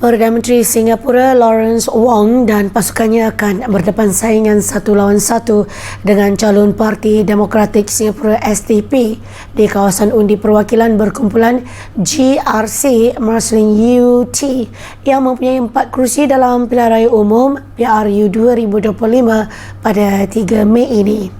Perdana Menteri Singapura Lawrence Wong dan pasukannya akan berdepan saingan satu lawan satu dengan calon Parti Demokratik Singapura STP di kawasan undi perwakilan berkumpulan GRC Marsiling UT yang mempunyai empat kerusi dalam pilihan raya umum PRU 2025 pada 3 Mei ini.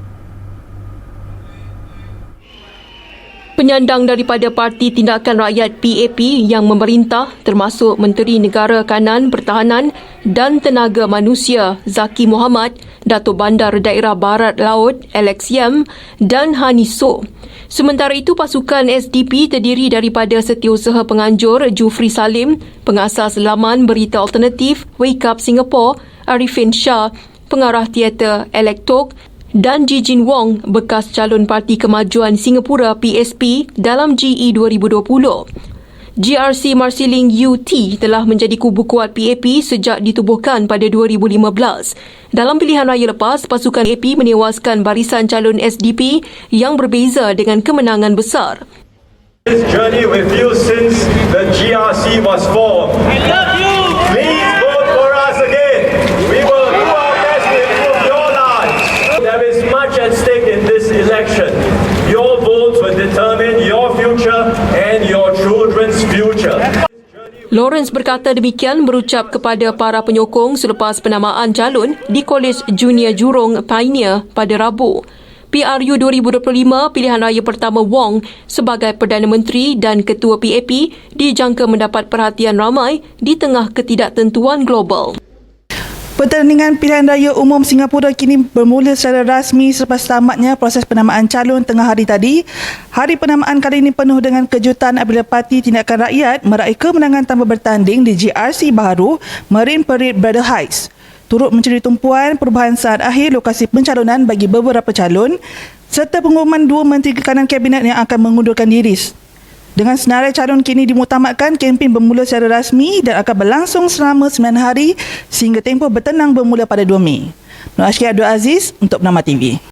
Penyandang daripada Parti Tindakan Rakyat PAP yang memerintah termasuk Menteri Negara Kanan Pertahanan dan Tenaga Manusia Zaki Muhammad, Datuk Bandar Daerah Barat Laut Alex Yam dan Hani So. Sementara itu pasukan SDP terdiri daripada Setiausaha Penganjur Jufri Salim, pengasas laman berita alternatif Wake Up Singapore, Arifin Shah, pengarah teater Electok dan Jijin Wong, bekas calon Parti Kemajuan Singapura PSP dalam GE 2020. GRC Marsiling UT telah menjadi kubu kuat PAP sejak ditubuhkan pada 2015. Dalam pilihan raya lepas, pasukan AP menewaskan barisan calon SDP yang berbeza dengan kemenangan besar. This journey with you since the GRC was formed. Determine your future and your children's future. Lawrence berkata demikian berucap kepada para penyokong selepas penamaan calon di Kolej Junior Jurong Pioneer pada Rabu. PRU 2025 pilihan raya pertama Wong sebagai Perdana Menteri dan Ketua PAP dijangka mendapat perhatian ramai di tengah ketidaktentuan global. Pertandingan pilihan raya umum Singapura kini bermula secara rasmi selepas tamatnya proses penamaan calon tengah hari tadi. Hari penamaan kali ini penuh dengan kejutan apabila Parti Tindakan Rakyat meraih kemenangan tanpa bertanding di GRC baru Marine Parade Brother Heights. Turut mencuri tumpuan perubahan saat akhir lokasi pencalonan bagi beberapa calon serta pengumuman dua menteri kanan kabinet yang akan mengundurkan diri dengan senarai calon kini dimutamatkan, kempen bermula secara rasmi dan akan berlangsung selama 9 hari sehingga tempoh bertenang bermula pada 2 Mei. Nur Ashki Abdul Aziz untuk Nama TV.